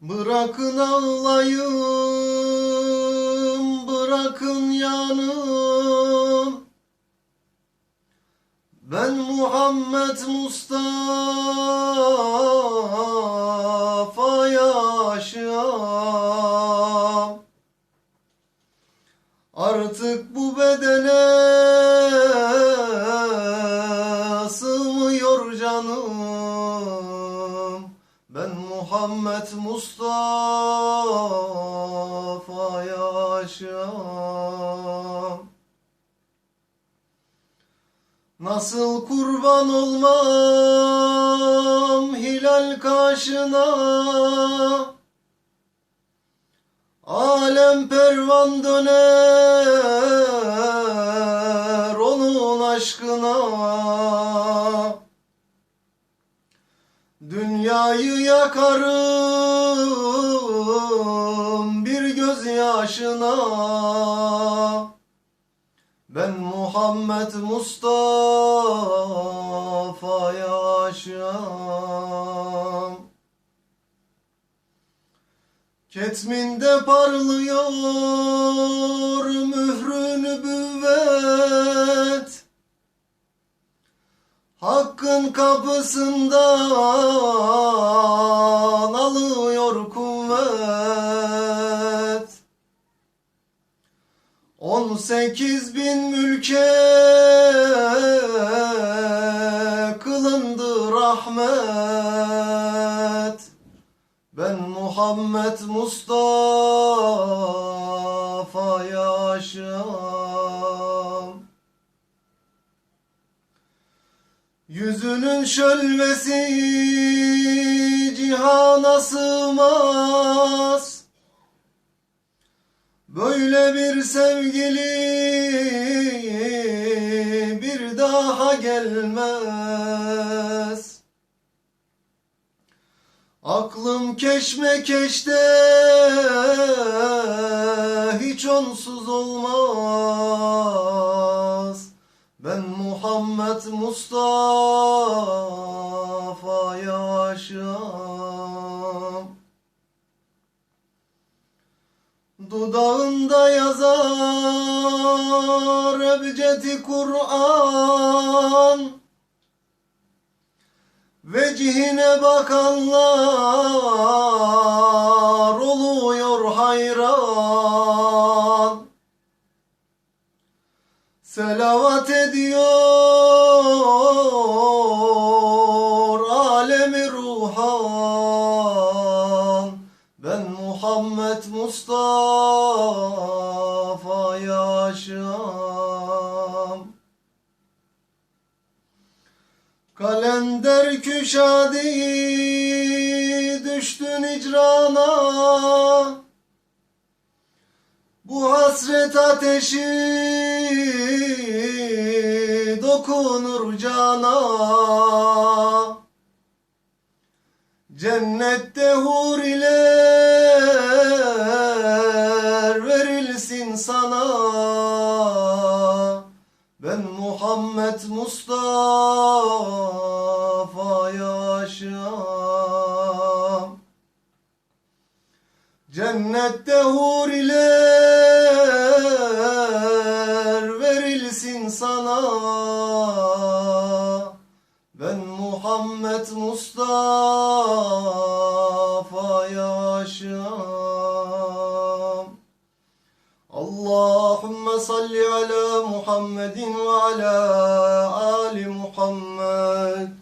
Bırakın ağlayım, bırakın yanım. Ben Muhammed Mustafa yaşam. Artık bu Muhammed Mustafa yaşam. Nasıl kurban olmam hilal kaşına Alem pervan döner onun aşkına Dünyayı yakarım bir gözyaşına ben Muhammed Mustafa yaşam Ketminde parlıyor mührü nübüvvet Hakkın kapısından alıyor kuvvet. On sekiz bin mülke kılındı rahmet. Ben Muhammed Mustafa yaşam Yüzünün şölvesi cihana sığmaz Böyle bir sevgili bir daha gelmez. Aklım keşmekeşte hiç onsuz olmaz. Muhammed Mustafa yaşam. Dudağında yazar ebcedi Kur'an Vecihine bakanlar oluyor hayran Selavat ediyor alemi ruhan Ben Muhammed Mustafa yaşam Kalender küşadi düştün icrana hasret ateşi dokunur cana. Cennette huriler verilsin sana. Ben Muhammed Mustafa yaşam Cennette huriler Muhammed Mustafa'ya aşam. Allahümme salli ala Muhammedin ve ala Ali Muhammed.